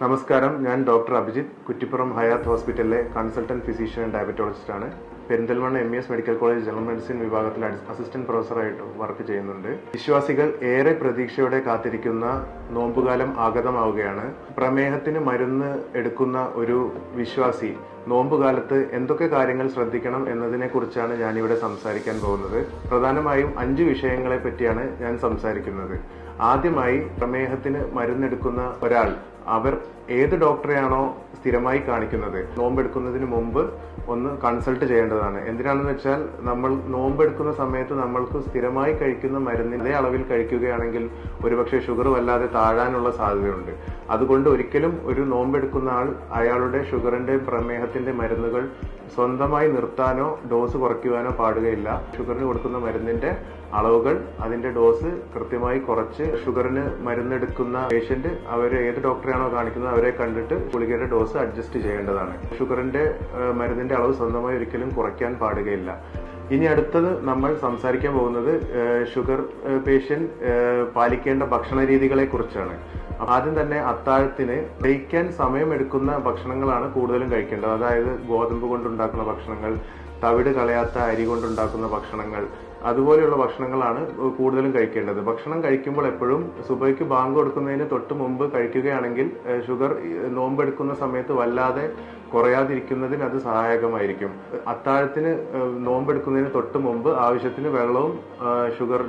നമസ്കാരം. ഞാൻ ഡോക്ടർ അഭിജിത്ത് കുറ്റിപ്പുറം ഹയാത്ത് ഹോസ്പിറ്റലിലെ കൺസൾട്ടന്റ് ഫിസിഷ്യൻ ആൻഡ് ഡയബറ്റോളജിസ്റ്റ് ആണ് Perinthalmanna M S medical college general medicine വിഭാഗത്തിൽ അസിസ്റ്റന്റ് പ്രൊഫസറായിട്ട് വർക്ക് ചെയ്യുന്നുണ്ട്. വിശ്വാസികൾ ഏറെ പ്രതീക്ഷയോടെ കാത്തിരിക്കുന്ന നോമ്പുകാലം ആഗതമാവുകയാണ്. പ്രമേഹത്തിന് മരുന്ന് എടുക്കുന്ന ഒരു വിശ്വാസി നോമ്പുകാലത്ത് എന്തൊക്കെ കാര്യങ്ങൾ ശ്രദ്ധിക്കണം എന്നതിനെ കുറിച്ചാണ് ഞാനിവിടെ സംസാരിക്കാൻ പോകുന്നത്. പ്രധാനമായും അഞ്ച് വിഷയങ്ങളെ പറ്റിയാണ് ഞാൻ സംസാരിക്കുന്നത്. ആദ്യമായി പ്രമേഹത്തിന് മരുന്നെടുക്കുന്ന ഒരാൾ അവർ ഏത് ഡോക്ടറെയാണോ സ്ഥിരമായി കാണിക്കുന്നത്? നോമ്പെടുക്കുന്നതിന് മുമ്പ് ഒന്ന് കൺസൾട്ട് ചെയ്യേണ്ടതാണ്. എന്തിനാണെന്ന് വെച്ചാൽ നമ്മൾ നോമ്പെടുക്കുന്ന സമയത്ത് നമ്മൾക്ക് സ്ഥിരമായി കഴിക്കുന്ന മരുന്നിന്റെ അളവിൽ കഴിക്കുകയാണെങ്കിൽ ഒരുപക്ഷെ ഷുഗർ വല്ലാതെ താഴാനുള്ള സാധ്യതയുണ്ട്. അതുകൊണ്ട് ഒരിക്കലും ഒരു നോമ്പെടുക്കുന്ന ആൾ അയാളുടെ ഷുഗറിന്റെ പ്രമേഹത്തിന്റെ മരുന്നുകൾ സ്വന്തമായി നിർത്താനോ ഡോസ് കുറയ്ക്കുവാനോ പാടുകയില്ല. ഷുഗറിന് കൊടുക്കുന്ന മരുന്നിന്റെ അളവുകൾ അതിന്റെ ഡോസ് കൃത്യമായി കുറച്ച് ഷുഗറിന് മരുന്നെടുക്കുന്ന പേഷ്യന്റ് അവർ ഏത് ഡോക്ടറെയാണോ കാണിക്കുന്നത് അവരെ കണ്ടിട്ട് ഗുളികയുടെ ഡോസ് അഡ്ജസ്റ്റ് ചെയ്യേണ്ടതാണ്. ഷുഗറിന്റെ മരുന്നിന്റെ അളവ് സ്വന്തമായി ഒരിക്കലും കുറയ്ക്കാൻ പാടുകയില്ല. ഇനി അടുത്തത് നമ്മൾ സംസാരിക്കാൻ പോകുന്നത് ഷുഗർ ഏഹ്, പേഷ്യന്റ് പാലിക്കേണ്ട ഭക്ഷണ രീതികളെ കുറിച്ചാണ്. ആദ്യം തന്നെ അത്താഴത്തിന് ദഹിക്കാൻ സമയമെടുക്കുന്ന ഭക്ഷണങ്ങളാണ് കൂടുതലും കഴിക്കേണ്ടത്. അതായത് ഗോതമ്പ് കൊണ്ടുണ്ടാക്കുന്ന ഭക്ഷണങ്ങൾ തവിട് കളയാത്ത അരി കൊണ്ടുണ്ടാക്കുന്ന ഭക്ഷണങ്ങൾ അതുപോലെയുള്ള ഭക്ഷണങ്ങളാണ് കൂടുതലും കഴിക്കേണ്ടത്. ഭക്ഷണം കഴിക്കുമ്പോൾ എപ്പോഴും സുബൈക്ക് ബാങ്ക് കൊടുക്കുന്നതിന് തൊട്ട് മുമ്പ് കഴിക്കുകയാണെങ്കിൽ ഷുഗർ നോമ്പെടുക്കുന്ന സമയത്ത് വല്ലാതെ കുറയാതിരിക്കുന്നതിന് അത് സഹായകമായിരിക്കും. അത്താഴത്തിന് നോമ്പെടുക്കുന്നതിന് തൊട്ട് മുമ്പ് ആവശ്യത്തിന് വെള്ളവും ഷുഗർ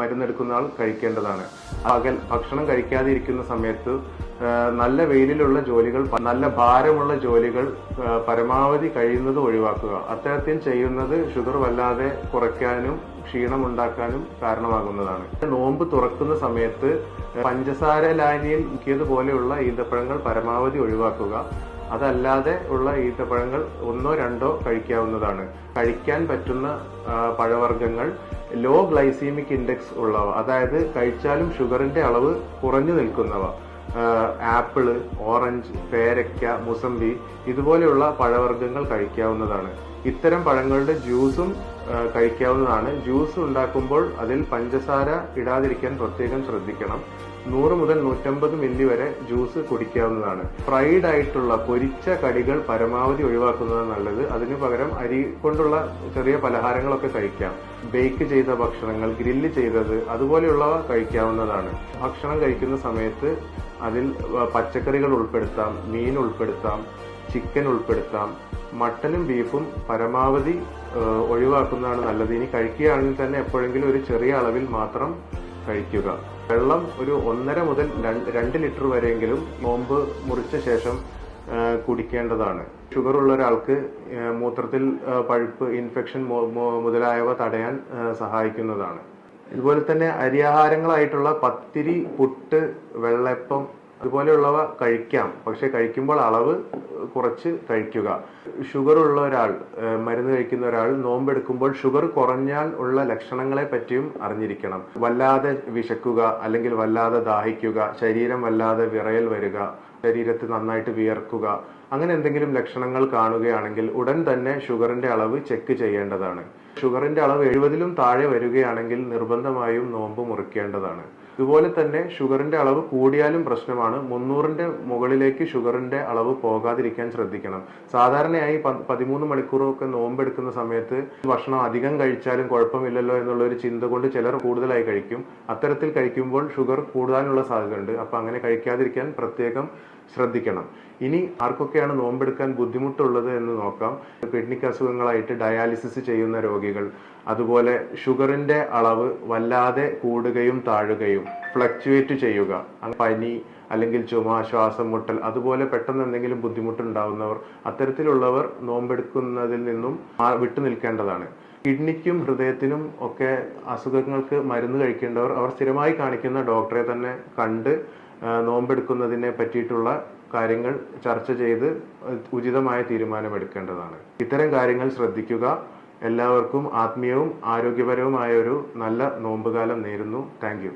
മരുന്നെടുക്കുന്ന ആൾ കഴിക്കേണ്ടതാണ്. പകൽ ഭക്ഷണം കഴിക്കാതിരിക്കുന്ന സമയത്ത് നല്ല വെയിലിലുള്ള ജോലികൾ നല്ല ഭാരമുള്ള ജോലികൾ പരമാവധി കഴിയുന്നത് ഒഴിവാക്കുക. അത്തരത്തിൽ ചെയ്യുന്നത് ഷുഗർ വല്ലാതെ കുറയ്ക്കാനും ക്ഷീണം ഉണ്ടാക്കാനും കാരണമാകുന്നതാണ്. നോമ്പ് തുറക്കുന്ന സമയത്ത് പഞ്ചസാര ലാനിയിൽ മുക്കിയതുപോലെയുള്ള ഈന്തപ്പഴങ്ങൾ പരമാവധി ഒഴിവാക്കുക. അതല്ലാതെ ഉള്ള ഈത്തപ്പഴങ്ങൾ ഒന്നോ രണ്ടോ കഴിക്കാവുന്നതാണ്. കഴിക്കാൻ പറ്റുന്ന പഴവർഗങ്ങൾ ലോ ഗ്ലൈസീമിക് ഇൻഡെക്സ് ഉള്ളവ അതായത് കഴിച്ചാലും ഷുഗറിന്റെ അളവ് കുറഞ്ഞു നിൽക്കുന്നവ. ആപ്പിൾ ഓറഞ്ച് പേരയ്ക്ക മുസമ്പി ഇതുപോലെയുള്ള പഴവർഗങ്ങൾ കഴിക്കാവുന്നതാണ്. ഇത്തരം പഴങ്ങളുടെ ജ്യൂസും കഴിക്കാവുന്നതാണ്. ജ്യൂസ് ഉണ്ടാക്കുമ്പോൾ അതിൽ പഞ്ചസാര ഇടാതിരിക്കാൻ പ്രത്യേകം ശ്രദ്ധിക്കണം. നൂറ് മുതൽ നൂറ്റമ്പത് മില്ലി വരെ ജ്യൂസ് കുടിക്കാവുന്നതാണ്. ഫ്രൈഡ് ആയിട്ടുള്ള പൊരിച്ച കടികൾ പരമാവധി ഒഴിവാക്കുന്നതാണ് നല്ലത്. അതിനു പകരം അരി കൊണ്ടുള്ള ചെറിയ പലഹാരങ്ങളൊക്കെ കഴിക്കാം. ബേക്ക് ചെയ്ത ഭക്ഷണങ്ങൾ ഗ്രില്ല് ചെയ്തത് അതുപോലെയുള്ളവ കഴിക്കാവുന്നതാണ്. ഭക്ഷണം കഴിക്കുന്ന സമയത്ത് അതിൽ പച്ചക്കറികൾ ഉൾപ്പെടുത്താം മീൻ ഉൾപ്പെടുത്താം ചിക്കൻ ഉൾപ്പെടുത്താം. മട്ടനും ബീഫും പരമാവധി ഒഴിവാക്കുന്നതാണ് നല്ലത്. ഇനി കഴിക്കുകയാണെങ്കിൽ തന്നെ എപ്പോഴെങ്കിലും ഒരു ചെറിയ അളവിൽ മാത്രം കഴിക്കുക. വെള്ളം ഒരു ഒന്നര മുതൽ രണ്ട് ലിറ്റർ വരെയെങ്കിലും നോമ്പ് മുറിച്ച ശേഷം കുടിക്കേണ്ടതാണ്. ഷുഗർ ഉള്ള ഒരാൾക്ക് മൂത്രത്തിൽ പഴുപ്പ് ഇൻഫെക്ഷൻ മുതലായവ തടയാൻ സഹായിക്കുന്നതാണ്. ഇതുപോലെ തന്നെ അരിയാഹാരങ്ങളായിട്ടുള്ള പത്തിരി പുട്ട് വെള്ളപ്പം അതുപോലെയുള്ളവ കഴിക്കാം. പക്ഷെ കഴിക്കുമ്പോൾ അളവ് കുറച്ച് കഴിക്കുക. ഷുഗർ ഉള്ള ഒരാൾ മരുന്ന് കഴിക്കുന്ന ഒരാൾ നോമ്പെടുക്കുമ്പോൾ ഷുഗർ കുറഞ്ഞാൽ ഉള്ള ലക്ഷണങ്ങളെ പറ്റിയും അറിഞ്ഞിരിക്കണം. വല്ലാതെ വിശക്കുക അല്ലെങ്കിൽ വല്ലാതെ ദാഹിക്കുക ശരീരം വല്ലാതെ വിറയൽ വരിക ശരീരത്തിൽ നന്നായിട്ട് വിയർക്കുക. അങ്ങനെ എന്തെങ്കിലും ലക്ഷണങ്ങൾ കാണുകയാണെങ്കിൽ ഉടൻ തന്നെ ഷുഗറിന്റെ അളവ് ചെക്ക് ചെയ്യേണ്ടതാണ്. ഷുഗറിന്റെ അളവ് എഴുപതിലും താഴെ വരികയാണെങ്കിൽ നിർബന്ധമായും നോമ്പ് മുറിക്കേണ്ടതാണ്. ഇതുപോലെ തന്നെ ഷുഗറിന്റെ അളവ് കൂടിയാലും പ്രശ്നമാണ്. മുന്നൂറിന്റെ മുകളിലേക്ക് ഷുഗറിന്റെ അളവ് പോകാതിരിക്കാൻ ശ്രദ്ധിക്കണം. സാധാരണയായി പതിമൂന്ന് മണിക്കൂറൊക്കെ നോമ്പെടുക്കുന്ന സമയത്ത് ഭക്ഷണം അധികം കഴിച്ചാലും കുഴപ്പമില്ലല്ലോ എന്നുള്ള ഒരു ചിന്ത കൊണ്ട് ചിലർ കൂടുതലായി കഴിക്കും. അത്തരത്തിൽ കഴിക്കുമ്പോൾ ഷുഗർ കൂടാനുള്ള സാധ്യതയുണ്ട്. അപ്പൊ അങ്ങനെ കഴിക്കാതിരിക്കാൻ പ്രത്യേകം ശ്രദ്ധിക്കണം. ഇനി ആർക്കൊക്കെയാണ് നോമ്പെടുക്കാൻ ബുദ്ധിമുട്ടുള്ളത് എന്ന് നോക്കാം. കിഡ്നിക്ക് അസുഖങ്ങളായിട്ട് ഡയാലിസിസ് ചെയ്യുന്ന രോഗികൾ അതുപോലെ ഷുഗറിന്റെ അളവ് വല്ലാതെ കൂടുകയും താഴുകയും ഫ്ലക്ച്വേറ്റ് ചെയ്യുക പനി അല്ലെങ്കിൽ ചുമ ശ്വാസം മുട്ടൽ അതുപോലെ പെട്ടെന്ന് എന്തെങ്കിലും ബുദ്ധിമുട്ടുണ്ടാവുന്നവർ അത്തരത്തിലുള്ളവർ നോമ്പെടുക്കുന്നതിൽ നിന്നും വിട്ടു നിൽക്കേണ്ടതാണ്. കിഡ്നിക്കും ഹൃദയത്തിനും ഒക്കെ അസുഖങ്ങൾക്ക് മരുന്ന് കഴിക്കേണ്ടവർ അവർ സ്ഥിരമായി കാണിക്കുന്ന ഡോക്ടറെ തന്നെ കണ്ട് നോമ്പെടുക്കുന്നതിനെ പറ്റിയിട്ടുള്ള കാര്യങ്ങൾ ചർച്ച ചെയ്ത് ഉചിതമായ തീരുമാനമെടുക്കേണ്ടതാണ്. ഇത്തരം കാര്യങ്ങൾ ശ്രദ്ധിക്കുക. എല്ലാവർക്കും ആത്മീയവും ആരോഗ്യപരവുമായ ഒരു നല്ല നോമ്പുകാലം നേരുന്നു. താങ്ക്